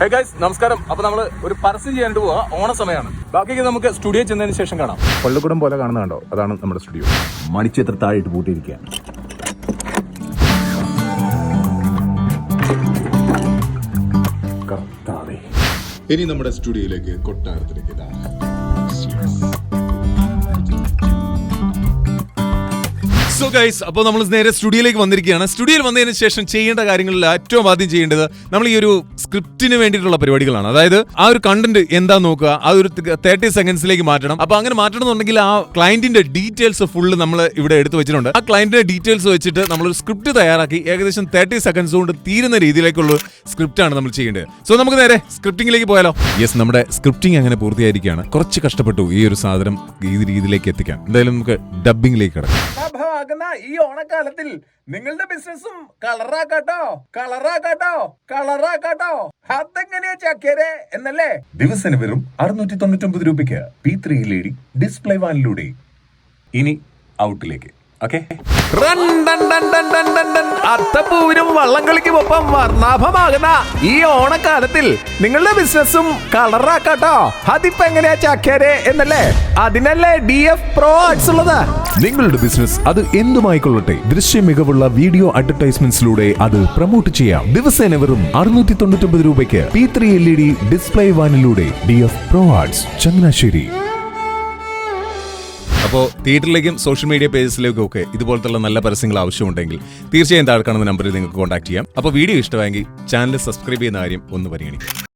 Hey guys നമസ്കാരം. അപ്പൊ നമ്മൾ ഒരു പരസ്യം ചെയ്യാനായിട്ട് പോവാ. ഓണ സമയമാണ് ബാക്കിയൊക്കെ നമുക്ക് സ്റ്റുഡിയോ ചെന്നതിന് ശേഷം കാണാം. പള്ളിക്കുടം പോലെ കാണുന്ന കണ്ടോ? അതാണ് നമ്മുടെ സ്റ്റുഡിയോ. മണിച്ചിത്ര താഴെയിട്ട് പൂട്ടിയിരിക്കുകയാണ്. കർത്താവേ. ഇനി നമ്മുടെ സ്റ്റുഡിയോയിലേക്ക് കൊട്ടാരത്തിലേക്ക് ഇതാ. സോ ഗൈസ് അപ്പോൾ നമ്മൾ നേരെ സ്റ്റുഡിയോയിലേക്ക് വന്നിരിക്കുകയാണ്. സ്റ്റുഡിയോയിൽ വന്നതിന് ശേഷം ചെയ്യേണ്ട കാര്യങ്ങളിൽ ഏറ്റവും ആദ്യം ചെയ്യേണ്ടത് നമ്മൾ ഈ ഒരു സ്ക്രിപ്റ്റിന് വേണ്ടിയിട്ടുള്ള പരിപാടികളാണ്. അതായത് ആ ഒരു കണ്ടന്റ് എന്താ നോക്കുക ആ ഒരു തേർട്ടി സെക്കൻഡ്സിലേക്ക് മാറ്റണം. അപ്പോൾ അങ്ങനെ മാറ്റണമെന്നുണ്ടെങ്കിൽ ആ ക്ലയന്റിന്റെ ഡീറ്റെയിൽസ് ഫുള്ള് നമ്മൾ ഇവിടെ എടുത്തു വെച്ചിട്ടുണ്ട്. ആ ക്ലയന്റിന്റെ ഡീറ്റെയിൽസ് വെച്ചിട്ട് നമ്മൾ സ്ക്രിപ്റ്റ് തയ്യാറാക്കി ഏകദേശം തേർട്ടി സെക്കൻഡ്സ് കൊണ്ട് തീരുന്ന രീതിയിലേക്കുള്ള സ്ക്രിപ്റ്റ് ആണ് നമ്മൾ ചെയ്യേണ്ടത്. സോ നമുക്ക് നേരെ സ്ക്രിപ്റ്റിംഗിലേക്ക് പോയാലോ. യെസ് നമ്മുടെ സ്ക്രിപ്റ്റിംഗ് അങ്ങനെ പൂർത്തിയായിരിക്കുകയാണ്. കുറച്ച് കഷ്ടപ്പെട്ടു ഈ ഒരു സാധനം ഈ രീതിയിലേക്ക് എത്തിക്കാൻ. എന്തായാലും നമുക്ക് ഡബ്ബിംഗിലേക്ക് കിടക്കാം. ലാഭമാകുന്ന ഈ ഓണക്കാലത്തിൽ. നിങ്ങളുടെ ബിസിനസ്സും കളറാക്കാട്ടോ. കളറാക്കാട്ടോ. കളറാക്കാട്ടോ. അതെങ്ങനെയാ ചക്കേരെ എന്നല്ലേ? ദിവസം വെറും അറുന്നൂറ്റി തൊണ്ണൂറ്റി ഒമ്പത് രൂപയ്ക്ക് പി ത്രീ ലേഡി ഡിസ്പ്ലേ വാനിലൂടെ. ഇനി ഔട്ടിലേക്ക്. ഓക്കെ? അത്തപ്പൂവിനും വള്ളംകളിക്കും ഒപ്പം വർണാഭമാകുന്ന ഈ ഓണക്കാലത്തിൽ നിങ്ങളുടെ ബിസിനസ്സും കളറാക്കാട്ടോ. അതിപ്പോ എങ്ങനെയാ ചക്കേരെ എന്നല്ലേ? അതിനല്ലേ ഡി എഫ് പ്രോ ആർട്സ് ഉള്ളത്. നിങ്ങളുടെ ബിസിനസ് അത് എന്തുമായിക്കൊള്ളട്ടെ? ദൃശ്യ മികവുള്ള വീഡിയോ അഡ്വർടൈസ്മെന്റ്സിലൂടെ അത് പ്രൊമോട്ട് ചെയ്യാം. ദിവസേന വെറും അറുന്നൂറ്റി തൊണ്ണൂറ്റി രൂപയ്ക്ക് P three L E D display വാനിലൂടെ D F pro arts Changanassery. അപ്പോൾ തിയേറ്ററിലേക്കും സോഷ്യൽ മീഡിയ പേജസിലേക്കും ഒക്കെ ഇതുപോലത്തുള്ള നല്ല പരസ്യങ്ങൾ ആവശ്യമുണ്ടെങ്കിൽ തീർച്ചയായും താഴെ കാണുന്ന നമ്പറിൽ നിങ്ങൾക്ക് കോൺടാക്ട് ചെയ്യാം. അപ്പോൾ വീഡിയോ ഇഷ്ടമായെങ്കിൽ ചാനൽ സബ്സ്ക്രൈബ് ചെയ്യുന്ന കാര്യം ഒന്ന് പരിഗണിക്കും